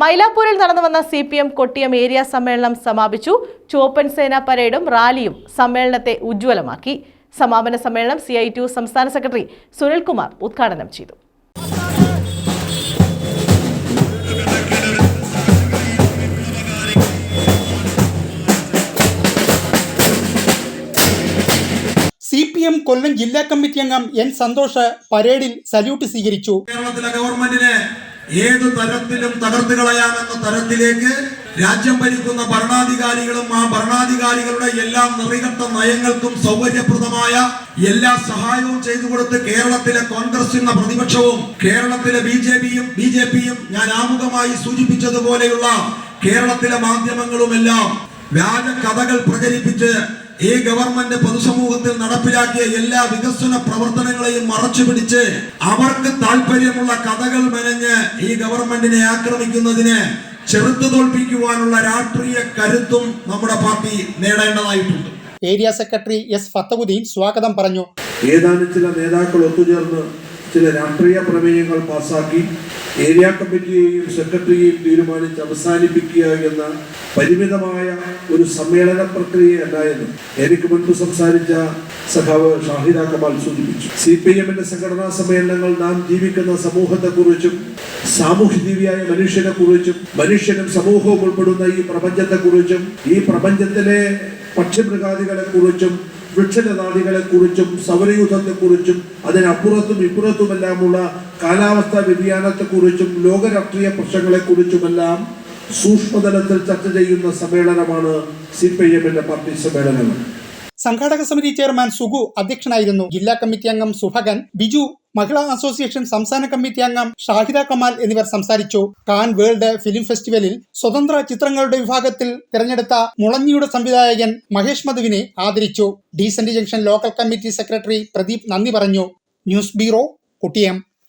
മൈലാപ്പൂരിൽ നടന്നു വന്ന C P M Kottiyam area സമ്മേളനം സമാപിച്ചു. ചുവപ്പൻ സേന പരേഡും റാലിയും സമ്മേളനത്തെ ഉജ്ജ്വലമാക്കി. സമാപന സമ്മേളനം സി ഐ ടി സംസ്ഥാന സെക്രട്ടറി സുനിൽകുമാർ ഉദ്ഘാടനം ചെയ്തു. സി പി എം കൊല്ലം ജില്ലാ കമ്മിറ്റി അംഗം എൻ സന്തോഷ് പരേഡിൽ സല്യൂട്ട് സ്വീകരിച്ചു. കേരളത്തിലെ ഗവൺമെന്റിനെ ഏതു തരത്തിലും തകർത്ത് കളയാമെന്ന തരത്തിലേക്ക് രാജ്യം ഭരിക്കുന്ന ഭരണാധികാരികളും ആ ഭരണാധികാരികളുടെ എല്ലാ നിറികെട്ട നയങ്ങൾക്കും സൗകര്യപ്രദമായ എല്ലാ സഹായവും ചെയ്തു കൊടുത്ത് കേരളത്തിലെ കോൺഗ്രസ് എന്ന പ്രതിപക്ഷവും കേരളത്തിലെ ബി ജെ പിയും ബി ജെ പിയും ഞാൻ ആമുഖമായി സൂചിപ്പിച്ചതുപോലെയുള്ള കേരളത്തിലെ മാധ്യമങ്ങളുമെല്ലാം വ്യാജ കഥകൾ പ്രചരിപ്പിച്ച് ഈ ഗവൺമെന്റ് പൊതുസമൂഹത്തിൽ നടപ്പിലാക്കിയ എല്ലാ വികസന പ്രവർത്തനങ്ങളെയും മറച്ചു പിടിച്ച് അവർക്ക് താല്പര്യമുള്ള കഥകൾ മെനഞ്ഞ് ഈ ഗവൺമെന്റിനെ ആക്രമിക്കുന്നതിന് ചെറുത്തു തോൽപ്പിക്കുവാനുള്ള രാഷ്ട്രീയ കരുത്തും നമ്മുടെ പാർട്ടി നേടേണ്ടതായിട്ടുണ്ട്. ഏരിയ സെക്രട്ടറി എസ് ഫത്തകുദ്ദീൻ സ്വാഗതം പറഞ്ഞു. ഏതാനും ചില നേതാക്കൾ ഒത്തുചേർന്ന് ചില രാഷ്ട്രീയ പ്രമേയങ്ങൾ പാസാക്കി. ഏരിയ കമ്മിറ്റിയെയും സെക്രട്ടറിയെയും തീരുമാനിച്ച് അവസാനിപ്പിക്കുക എന്ന പരിമിതമായ ഒരു സമ്മേളന പ്രക്രിയയല്ല എന്ന് എനിക്ക് മുൻപ് സംസാരിച്ച സഖാവ് ഷാഹിദ കമാൽ സൂചിപ്പിച്ചു. സി പി എമ്മിന്റെ സംഘടനാ സമ്മേളനങ്ങൾ നാം ജീവിക്കുന്ന സമൂഹത്തെക്കുറിച്ചും സാമൂഹ്യജീവിയായ മനുഷ്യനെ കുറിച്ചും മനുഷ്യനും സമൂഹവും ഉൾപ്പെടുന്ന ഈ പ്രപഞ്ചത്തെക്കുറിച്ചും ഈ പ്രപഞ്ചത്തിലെ പക്ഷിമൃഗാദികളെ കുറിച്ചും സൗരയൂഥത്തെക്കുറിച്ചും കുറിച്ചും സൗരയൂഥത്തെ കുറിച്ചും അതിനപ്പുറത്തും ഇപ്പുറത്തുമെല്ലാമുള്ള കാലാവസ്ഥാ വ്യതിയാനത്തെ കുറിച്ചും ലോകരാഷ്ട്രീയ പ്രശ്നങ്ങളെ കുറിച്ചുമെല്ലാം സൂക്ഷ്മതലത്തിൽ ചർച്ച ചെയ്യുന്ന സമ്മേളനമാണ് സി പി ഐ എമ്മിന്റെ പാർട്ടി സമ്മേളനങ്ങൾ. സംഘാടക സമിതി ചെയർമാൻ സുഗു അധ്യക്ഷനായിരുന്നു. ജില്ലാ കമ്മിറ്റി അംഗം സുഭകൻ ബിജു മഹിളാ അസോസിയേഷൻ സംസ്ഥാന കമ്മിറ്റി അംഗം ഷാഹിദ കമാൽ എന്നിവർ സംസാരിച്ചു. കാൻ വേൾഡ് ഫിലിം ഫെസ്റ്റിവലിൽ സ്വതന്ത്ര ചിത്രങ്ങളുടെ വിഭാഗത്തിൽ തിരഞ്ഞെടുത്ത മുളഞ്ഞിയുടെ സംവിധായകൻ മഹേഷ് മധുവിനെ ആദരിച്ചു. Decent junction local committee secretary Pradeep നന്ദി പറഞ്ഞു. News bureau Kuttiyam.